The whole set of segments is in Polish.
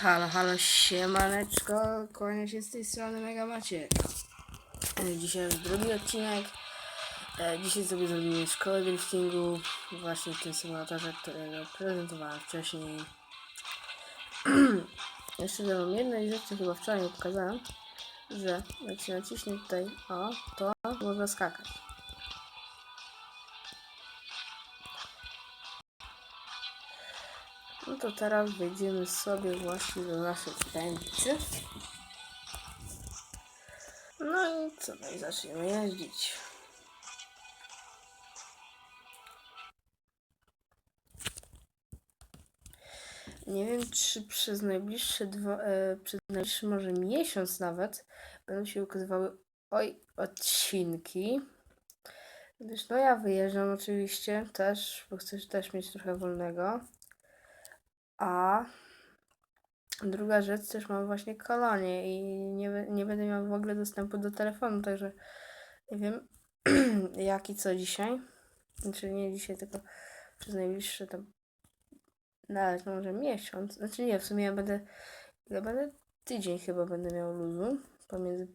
Halo, halo, siemaneczko, kłania się z tej strony Mega Maciek. E, Dzisiaj już drugi odcinek. E, Dzisiaj sobie zrobimy szkołę driftingu właśnie w tym symulatorze, którego prezentowałem wcześniej. Jeszcze mam jednej rzeczy, chyba wczoraj nie pokazałem, że jak się naciśnie tutaj o, to można skakać. To teraz wejdziemy sobie właśnie do naszej tajemnicy. No i co, no i zaczniemy jeździć. Nie wiem, czy przez najbliższe dwa, e, przez najbliższy może miesiąc nawet będą się ukazywały oj, odcinki. Gdyż no ja wyjeżdżam oczywiście też, bo chcę też mieć trochę wolnego. A druga rzecz, też mam właśnie kolonie i nie, nie będę miał w ogóle dostępu do telefonu, także nie wiem jak i co dzisiaj. Znaczy nie dzisiaj, tylko przez najbliższe tam nawet może miesiąc. Znaczy nie, w sumie ja będę, ja będę tydzień chyba będę miał luzu pomiędzy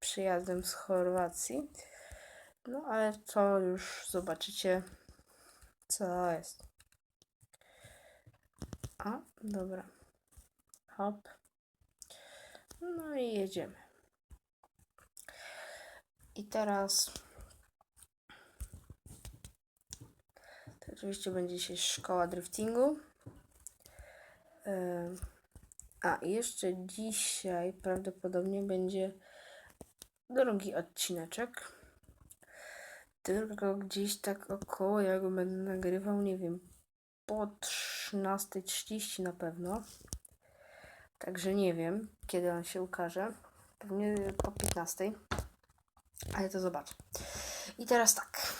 przyjazdem z Chorwacji. No ale to już zobaczycie co jest. A, dobra. Hop. No i jedziemy. I teraz. To oczywiście będzie dzisiaj szkoła driftingu. Em, A, jeszcze dzisiaj prawdopodobnie będzie drugi odcineczek. Tylko gdzieś tak około, ja go będę nagrywał, nie wiem, po 13.30 na pewno. Także nie wiem, kiedy on się ukaże. Pewnie po 15.00. Ale to zobaczę. I teraz tak,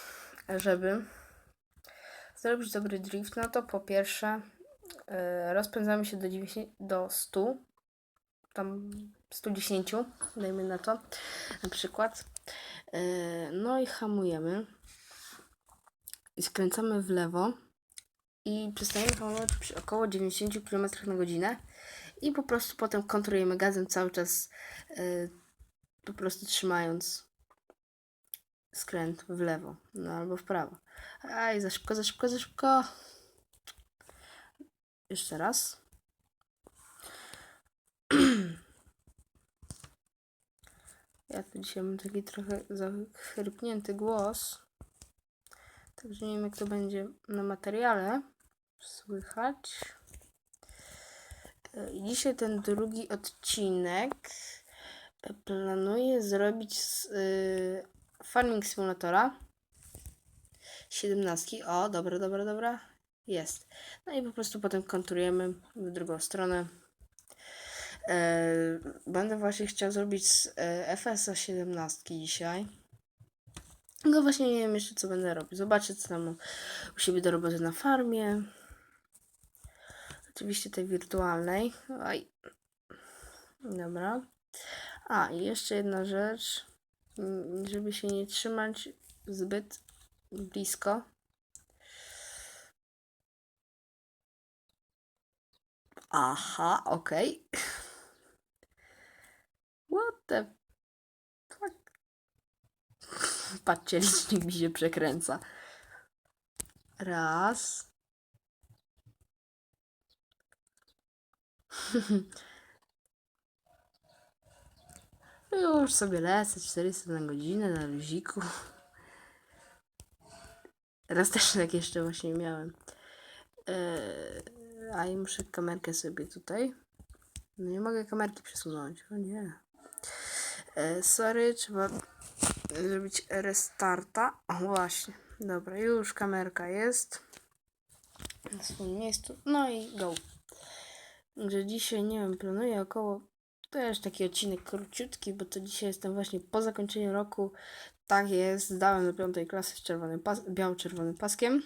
żeby zrobić dobry drift, no to po pierwsze yy, rozpędzamy się do, 90, do 100, tam 110, dajmy na to, na przykład. Yy, no i hamujemy. I skręcamy w lewo i przestajemy hamować przy około 90 km na godzinę i po prostu potem kontrolujemy gazem cały czas y, po prostu trzymając skręt w lewo no albo w prawo. Aj, za szybko, za szybko, za szybko. Jeszcze raz. Ja tu dzisiaj mam taki trochę zachrypnięty głos. Także nie wiem jak to będzie na materiale słychać. E, dzisiaj ten drugi odcinek planuję zrobić z y, Farming Simulatora 17. O, dobra, dobra, dobra. Jest. No i po prostu potem konturujemy w drugą stronę. E, Będę właśnie chciał zrobić z e, FS-a 17 dzisiaj. No właśnie nie wiem jeszcze co będę robić. Zobaczę co tam u siebie do roboty na farmie. Oczywiście tej wirtualnej. Aj. Dobra. A, i jeszcze jedna rzecz. Żeby się nie trzymać zbyt blisko. Aha, okej. What the? Patrzcie, licznik mi się przekręca. Raz. Już sobie lecę 400 na godzinę na luziku. Raz też tak jeszcze właśnie miałem. Eee, a i muszę kamerkę sobie tutaj. No nie mogę kamerki przesunąć. O nie. Eee, sorry, trzeba zrobić restarta. O właśnie. Dobra, już kamerka jest. Na swoim miejscu. No i go. Także dzisiaj, nie wiem, planuję około też taki odcinek króciutki, bo to dzisiaj jestem właśnie po zakończeniu roku. Tak jest, zdałem do piątej klasy z czerwonym pas biało-czerwonym paskiem.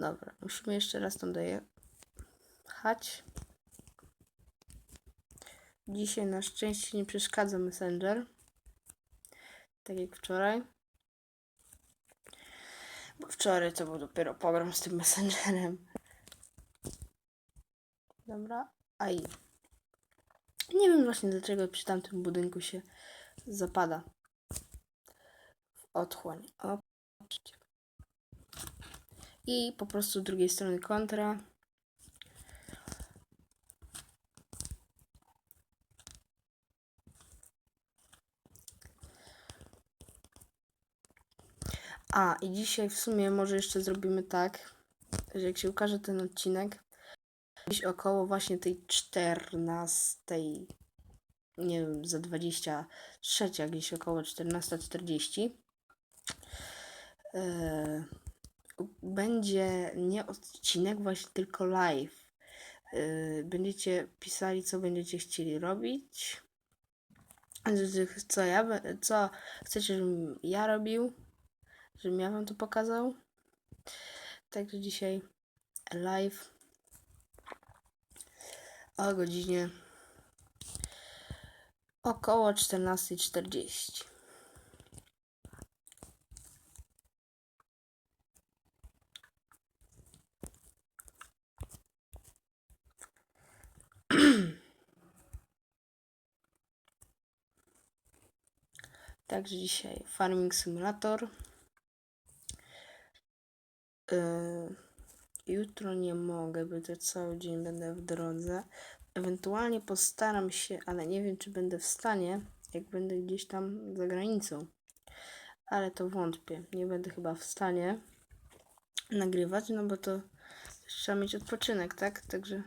Dobra, musimy jeszcze raz tam dojechać. Dzisiaj na szczęście nie przeszkadza Messenger. Tak jak wczoraj. wczoraj to był dopiero program z tym Messengerem. Dobra, a i. Nie wiem właśnie dlaczego przy tamtym budynku się zapada. W otchłań. O, patrzcie. I po prostu drugiej strony kontra. A, i dzisiaj w sumie może jeszcze zrobimy tak, że jak się ukaże ten odcinek, gdzieś około właśnie tej 14, nie wiem, za 23, gdzieś około 14.40, e, będzie nie odcinek, właśnie tylko live. E, będziecie pisali, co będziecie chcieli robić. Co ja, co chcecie, żebym ja robił żebym ja wam to pokazał. Także dzisiaj live o godzinie około 14.40. Także dzisiaj Farming Simulator. Yy, jutro nie mogę, bo cały dzień będę w drodze. Ewentualnie postaram się, ale nie wiem, czy będę w stanie, jak będę gdzieś tam za granicą. Ale to wątpię. Nie będę chyba w stanie nagrywać, no bo to trzeba mieć odpoczynek, tak? Także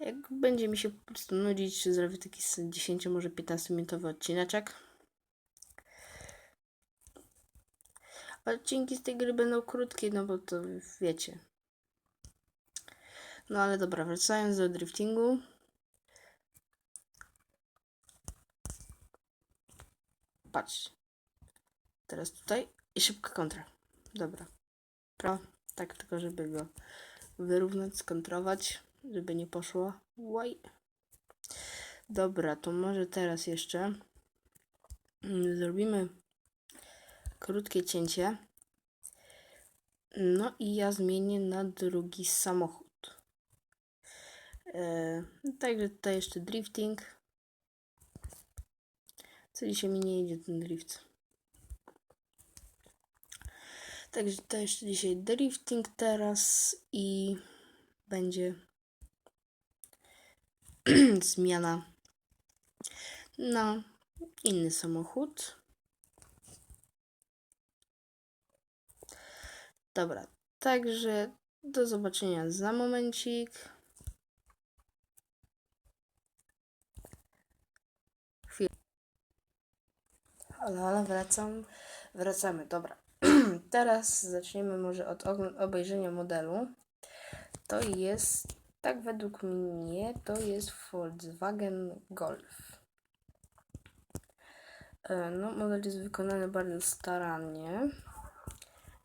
jak będzie mi się po prostu nudzić, zrobię taki z 10, może 15 minutowy odcineczek. Odcinki z tej gry będą krótkie, no bo to wiecie. No ale dobra, wracając do driftingu. Patrz. Teraz tutaj i szybka kontra. Dobra. Pra, tak tylko, żeby go wyrównać, skontrować, żeby nie poszło. Łaj. Dobra, to może teraz jeszcze mm, zrobimy krótkie cięcie. No i ja zmienię na drugi samochód. E, także tutaj jeszcze drifting. Co dzisiaj mi nie idzie ten drift. Także to jeszcze dzisiaj drifting teraz i będzie zmiana na inny samochód. Dobra, także do zobaczenia za momencik. Chwilę. Ale, ale wracam. Wracamy, dobra. Teraz zaczniemy może od obejrzenia modelu. To jest, tak według mnie, to jest Volkswagen Golf. E, No, model jest wykonany bardzo starannie.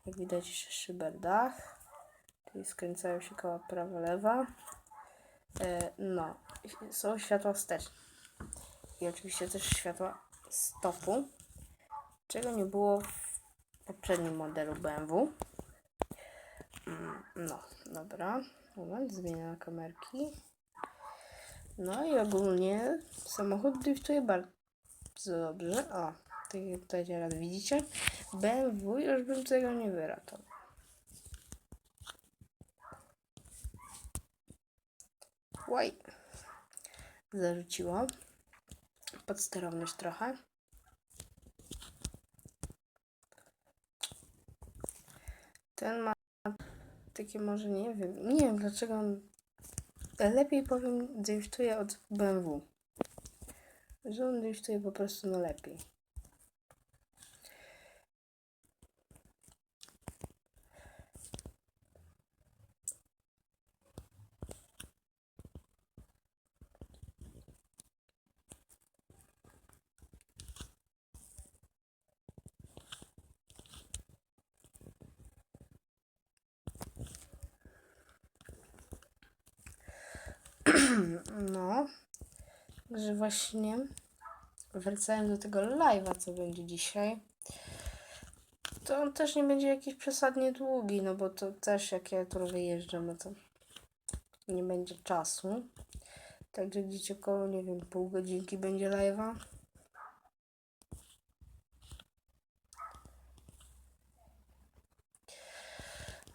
Jak widać szyber dach. Tutaj skręcają się koła prawa, lewa. E, no, są światła wsteczne. I oczywiście też światła stopu, czego nie było w poprzednim modelu BMW. Mm, No, dobra. Moment, zmieniam kamerki. No i ogólnie samochód driftuje bardzo dobrze. O, tak jak tutaj teraz widzicie. BMW już bym tego nie wyratował. Łaj. Zarzuciło. Podsterowność trochę. Ten ma takie może nie wiem. Nie wiem dlaczego on lepiej powiem driftuje od BMW. Że on driftuje po prostu no lepiej. No, że właśnie wracając do tego live'a, co będzie dzisiaj. to on też nie będzie jakiś przesadnie długi, no bo to też jak ja tu wyjeżdżam, no to nie będzie czasu. Także gdzieś około, nie wiem, pół godzinki będzie live'a.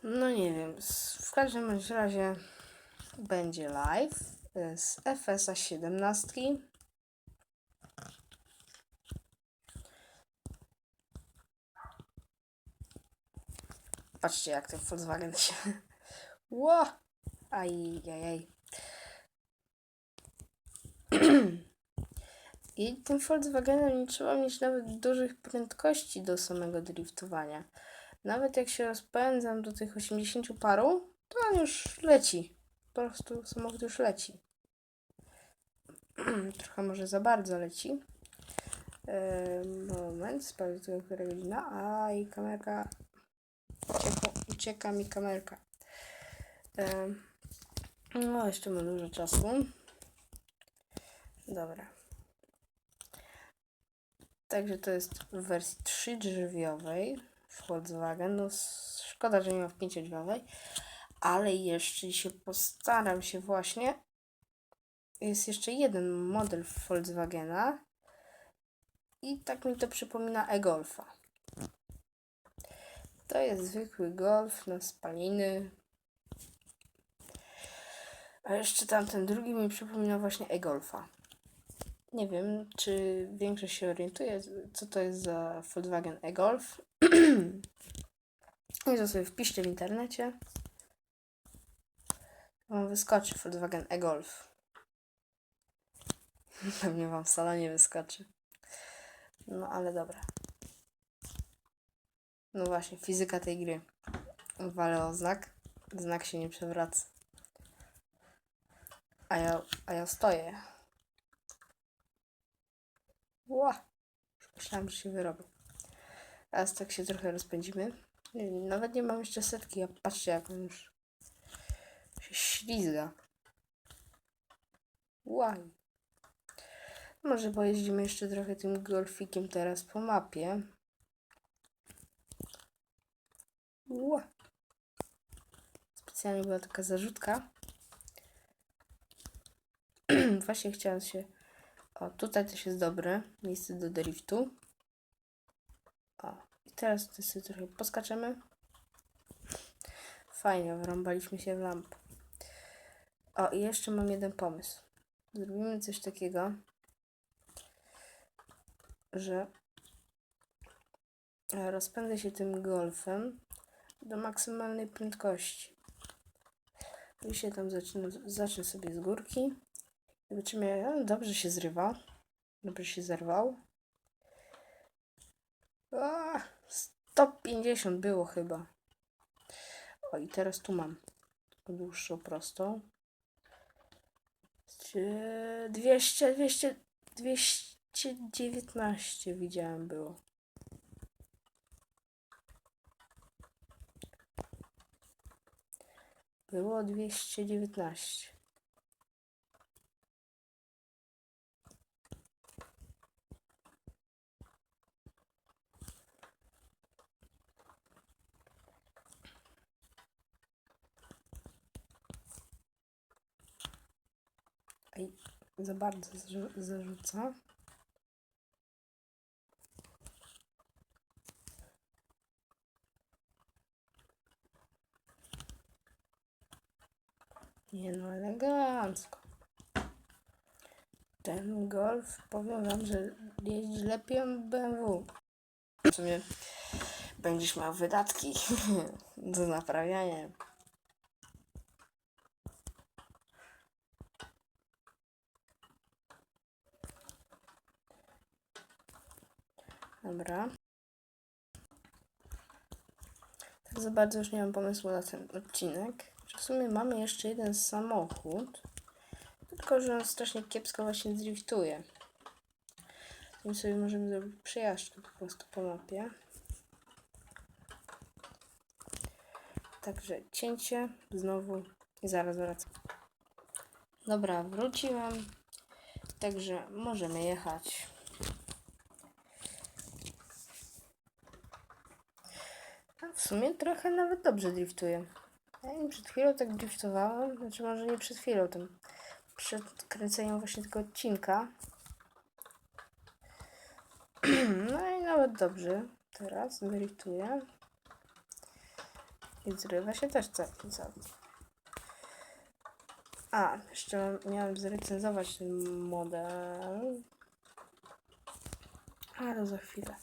No nie wiem, w każdym razie będzie live z FSA 17. Patrzcie jak ten Volkswagen się... Ło! Ajajaj. I tym Volkswagenem nie trzeba mieć nawet dużych prędkości do samego driftowania. Nawet jak się rozpędzam do tych 80 paru, to on już leci. Po prostu samochód już leci. Trochę może za bardzo leci. Moment, sprawdzę która godzina. A i kamerka. Ucieka, ucieka mi kamerka. No, jeszcze mam dużo czasu. Dobra. Także to jest w wersji 3 drzewiowej Volkswagen. No szkoda, że nie ma w 5 drzewiowej, ale jeszcze się postaram się właśnie. Jest jeszcze jeden model Volkswagena i tak mi to przypomina e-Golfa. To jest zwykły Golf na spaliny. A jeszcze tamten drugi mi przypomina właśnie e-Golfa. Nie wiem, czy większość się orientuje, co to jest za Volkswagen e-Golf. I to sobie wpiszcie w internecie. Wam wyskoczy Volkswagen e-Golf. Pewnie wam w salonie wyskoczy. No ale dobra. No właśnie, fizyka tej gry. Walę o znak. Znak się nie przewraca. A ja, a ja stoję. Ła! Myślałam, że się wyrobię. Teraz tak się trochę rozpędzimy. Nie nawet nie mam jeszcze setki, a patrzcie jak on już się ślizga. Łaj. Może pojeździmy jeszcze trochę tym golfikiem teraz po mapie. Specjalnie była taka zarzutka. Właśnie chciałam się... O, tutaj też jest dobre miejsce do driftu. O, i teraz tutaj sobie trochę poskaczemy. Fajnie, wrąbaliśmy się w lampę. O, i jeszcze mam jeden pomysł. Zrobimy coś takiego, że rozpędzę się tym golfem do maksymalnej prędkości. I się tam zacznę, zacznę sobie z górki. Zobaczymy, jak dobrze się zrywa. Dobrze się zerwał. A, 150 było chyba. O, i teraz tu mam dłuższą prostą. Cie- 200, 200, 219 widziałem było. Było 219. Ej, za bardzo zarzu- zarzuca. Nie no, elegancko. Ten Golf, powiem wam, że jeździ lepiej BMW. W sumie będziesz miał wydatki do naprawiania. Dobra. Tak za bardzo już nie mam pomysłu na ten odcinek. W sumie mamy jeszcze jeden samochód. Tylko, że on strasznie kiepsko właśnie driftuje. Tym sobie możemy zrobić przejażdżkę po prostu po mapie. Także cięcie znowu i zaraz wracam. Dobra, wróciłem. Także możemy jechać. w sumie trochę nawet dobrze driftuje. Ja nie przed chwilą tak driftowałem, znaczy może nie przed chwilą, tym przed kręceniem właśnie tego odcinka. No i nawet dobrze. Teraz driftuję. I zrywa się też całkiem. A, jeszcze miałem zrecenzować ten model. Ale za chwilę.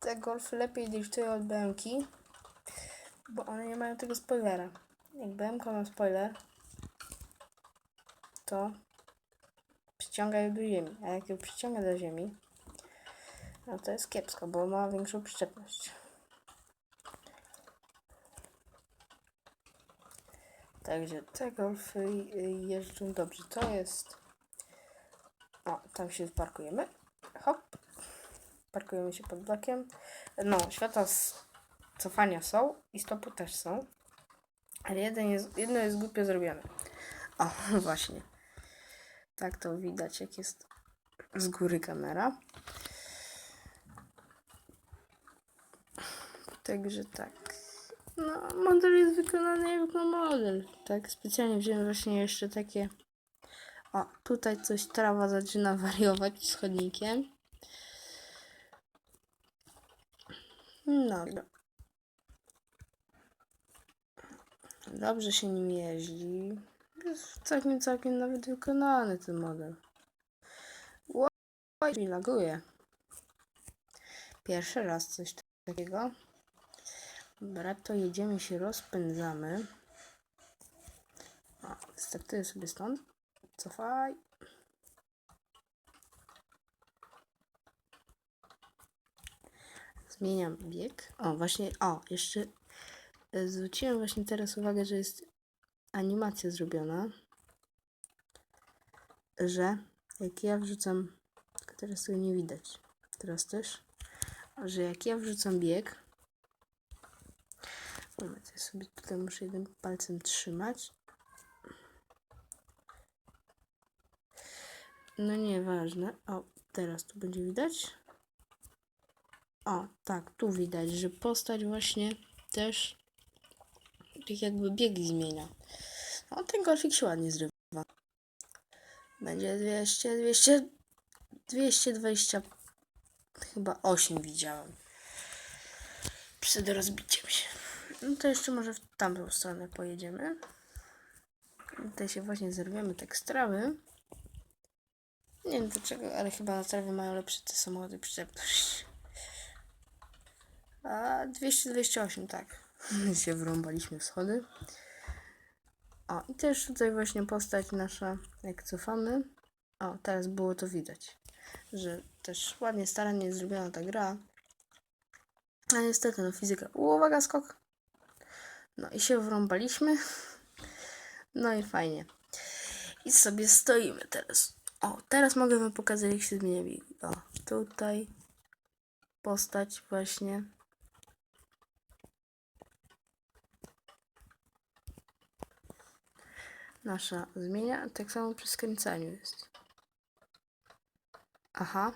Te golfy lepiej driftują od BMK, bo one nie mają tego spoilera. Jak BMK ma spoiler, to przyciąga ją do ziemi, a jak ją przyciąga do ziemi, no to jest kiepsko, bo ma większą przyczepność. Także te golfy jeżdżą dobrze. To jest. O, tam się parkujemy. Hop. Parkujemy się pod blokiem. No, światła z cofania są i stopu też są. Ale jeden jest, jedno jest głupio zrobione. O, właśnie. Tak to widać, jak jest z góry kamera. Także tak. No, model jest wykonany jak model. Tak, specjalnie wziąłem właśnie jeszcze takie. O, tutaj coś trawa zaczyna wariować z chodnikiem. No, do- dobrze się nim jeździ. Jest całkiem, całkiem nawet wykonany ten model. Oj, mi laguje. Pierwszy raz coś takiego. Dobra, to jedziemy się rozpędzamy. O, startuję sobie stąd. Cofaj. Zmieniam bieg. O, właśnie, o, jeszcze zwróciłem właśnie teraz uwagę, że jest animacja zrobiona, że jak ja wrzucam, teraz tego nie widać, teraz też, że jak ja wrzucam bieg, moment, ja sobie tutaj muszę jednym palcem trzymać, no nieważne, o, teraz tu będzie widać, o, tak, tu widać, że postać właśnie też tak jakby biegi zmienia. No, ten golfik się ładnie zrywa. Będzie 200, 200, 220, chyba 8 widziałem. Przed rozbiciem się. No to jeszcze może w tamtą stronę pojedziemy. Tutaj się właśnie zerwiemy tak z trawy. Nie wiem dlaczego, ale chyba na trawie mają lepsze te samochody przyczepność. A 228, tak. Się wrąbaliśmy w schody. O, i też tutaj właśnie postać nasza, jak cofamy. O, teraz było to widać, że też ładnie, starannie jest zrobiona ta gra. A niestety, no fizyka. U, uwaga, skok. No i się wrąbaliśmy. No i fajnie. I sobie stoimy teraz. O, teraz mogę wam pokazać, jak się zmienia. O, tutaj postać właśnie. Nasza zmienia, tak samo przy skręcaniu jest. Aha.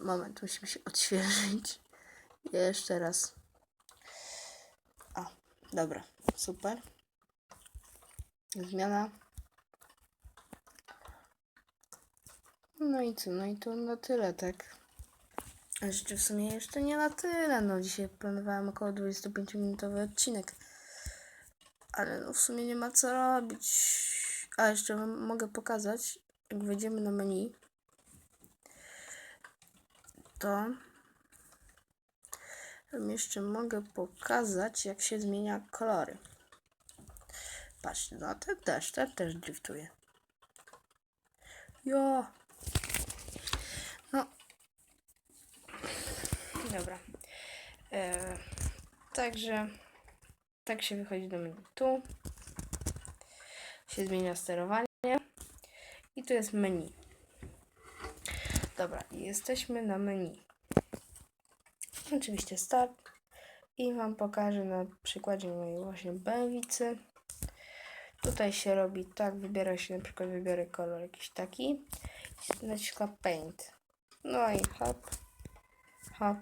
Moment, musimy się odświeżyć. Jeszcze raz. O, dobra, super. Zmiana. No i co, no i to na tyle, tak? A Rzeczy w sumie jeszcze nie na tyle, no dzisiaj planowałem około 25-minutowy odcinek ale no w sumie nie ma co robić. A jeszcze wam mogę pokazać, jak wejdziemy na menu, to wam jeszcze mogę pokazać, jak się zmienia kolory. Patrzcie, no ten też, ten też driftuje. Jo. No. Dobra. E, także tak się wychodzi do menu. Tu się zmienia sterowanie i tu jest menu. Dobra, jesteśmy na menu. Oczywiście start i Wam pokażę na przykładzie mojej właśnie bęwicy. Tutaj się robi tak, wybiera się na przykład, wybiorę kolor jakiś taki i naciska paint. No i hop, hop,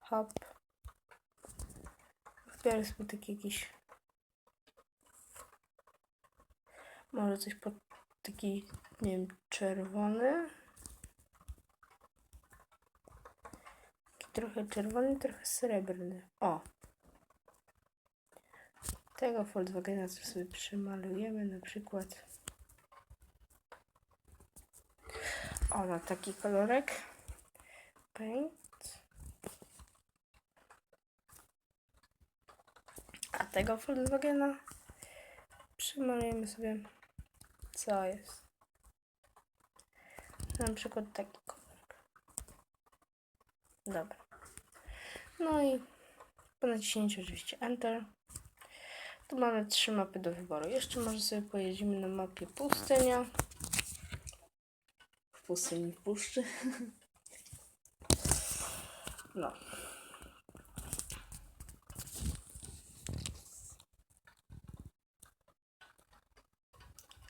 hop. Wybierę sobie taki jakiś, może coś pod taki, nie wiem, czerwony. Taki trochę czerwony, trochę srebrny. O! Tego Volkswagena sobie przymalujemy, na przykład. O, ma taki kolorek. Paint. A tego Volkswagena przymalujemy sobie co jest. Na przykład taki kolorek. Dobra. No i po naciśnięciu oczywiście Enter. Tu mamy trzy mapy do wyboru. Jeszcze może sobie pojedziemy na mapie pustynia. W pustyni w puszczy. No.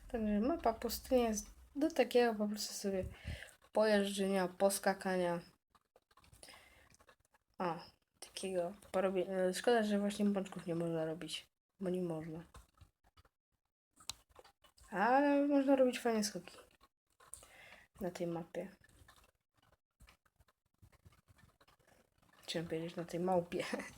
Także mapa pustynia jest do takiego po prostu sobie pojeżdżenia, poskakania. O, takiego porobię. Szkoda, że właśnie bączków nie można robić, bo nie można. Ale można robić fajne skoki na tej mapie. Chciałem powiedzieć na tej małpie.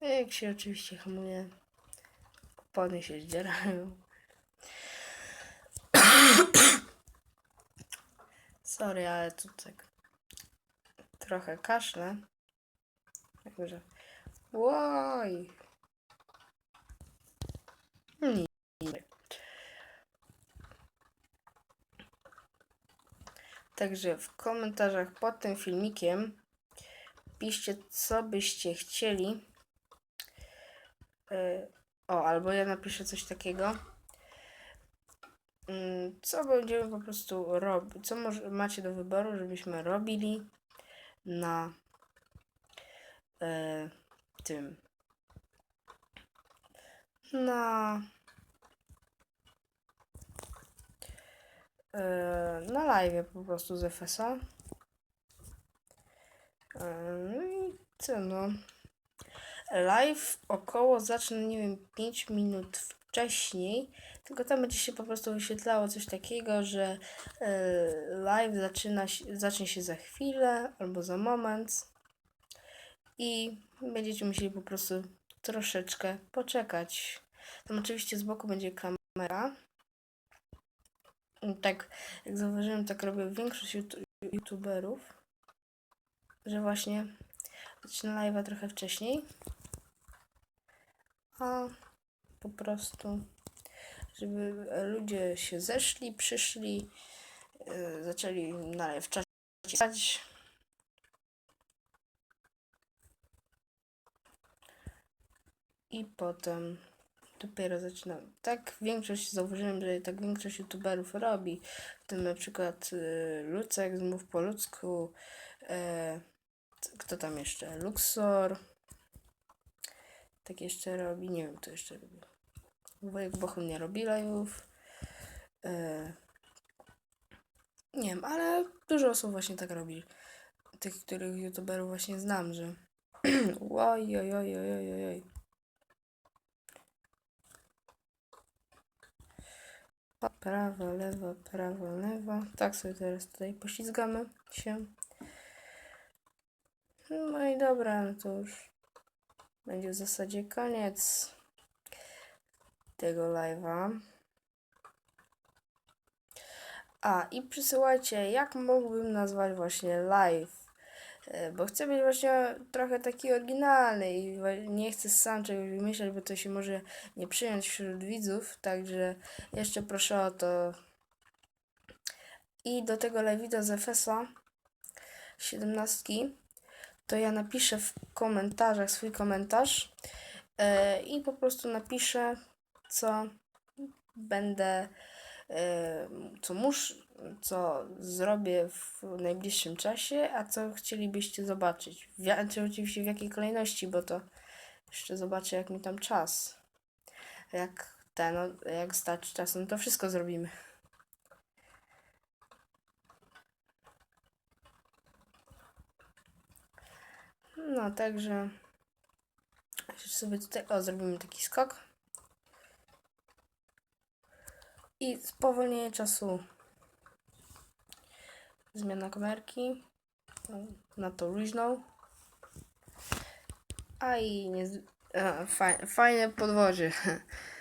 Jak się oczywiście hamuje, opony się zdzierają. Sorry, ale tu tak trochę kaszlę. Także. Łoj! Także w komentarzach pod tym filmikiem piszcie, co byście chcieli. E, O, albo ja napiszę coś takiego. Mm, Co będziemy po prostu robić? Co macie do wyboru, żebyśmy robili na e, tym. Na. e, na live po prostu z FSA. No i co no. Live około zacznę, nie wiem, 5 minut wcześniej, tylko tam będzie się po prostu wyświetlało coś takiego, że e, live zaczyna zacznie się za chwilę albo za moment i będziecie musieli po prostu troszeczkę poczekać. Tam oczywiście z boku będzie kamera. Tak, jak zauważyłem, tak robię większość youtu- youtuberów, że właśnie zaczyna live'a trochę wcześniej, a po prostu, żeby ludzie się zeszli, przyszli, yy, zaczęli na live czacie pisać. I potem dopiero zaczynam. Tak większość, zauważyłem, że tak większość youtuberów robi. W tym na przykład y, Lucek z Mów po ludzku, c- kto tam jeszcze? Luxor. Tak jeszcze robi, nie wiem kto jeszcze robi. Wojek Bochum nie robi live'ów. E, nie wiem, ale dużo osób właśnie tak robi. Tych, których youtuberów właśnie znam, że oj, oj, oj, oj, oj, oj. Prawo, lewo, prawo, lewo. Tak sobie teraz tutaj poślizgamy się. No i dobra, no to już będzie w zasadzie koniec tego live'a. A i przysyłajcie, jak mógłbym nazwać właśnie live. E, Bo chcę być właśnie trochę taki oryginalny i nie chcę sam czegoś wymyślać, bo to się może nie przyjąć wśród widzów, także jeszcze proszę o to. I do tego live'a z FSA 17 to ja napiszę w komentarzach swój komentarz e, i po prostu napiszę, co będę, e, co muszę, co zrobię w najbliższym czasie, a co chcielibyście zobaczyć. W, oczywiście w jakiej kolejności, bo to jeszcze zobaczę, jak mi tam czas. Jak ten, no, jak stać czasem, to wszystko zrobimy. No, także sobie tutaj, o, zrobimy taki skok. I spowolnienie czasu. Zmiana kamerki na tą luźną. A i nie. A, faj, fajne podwozie.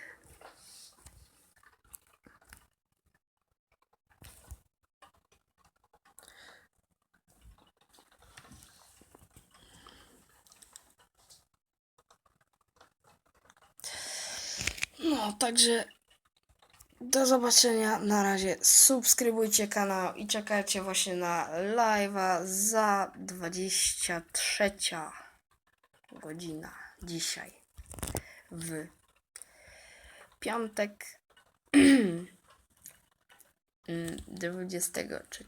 Także do zobaczenia. Na razie subskrybujcie kanał i czekajcie właśnie na live'a za 23 godzina dzisiaj w piątek mm, 23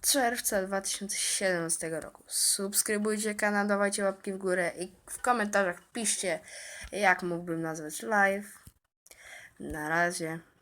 czerwca 2017 roku. Subskrybujcie kanał, dawajcie łapki w górę i w komentarzach piszcie jak mógłbym nazwać live. Na razie.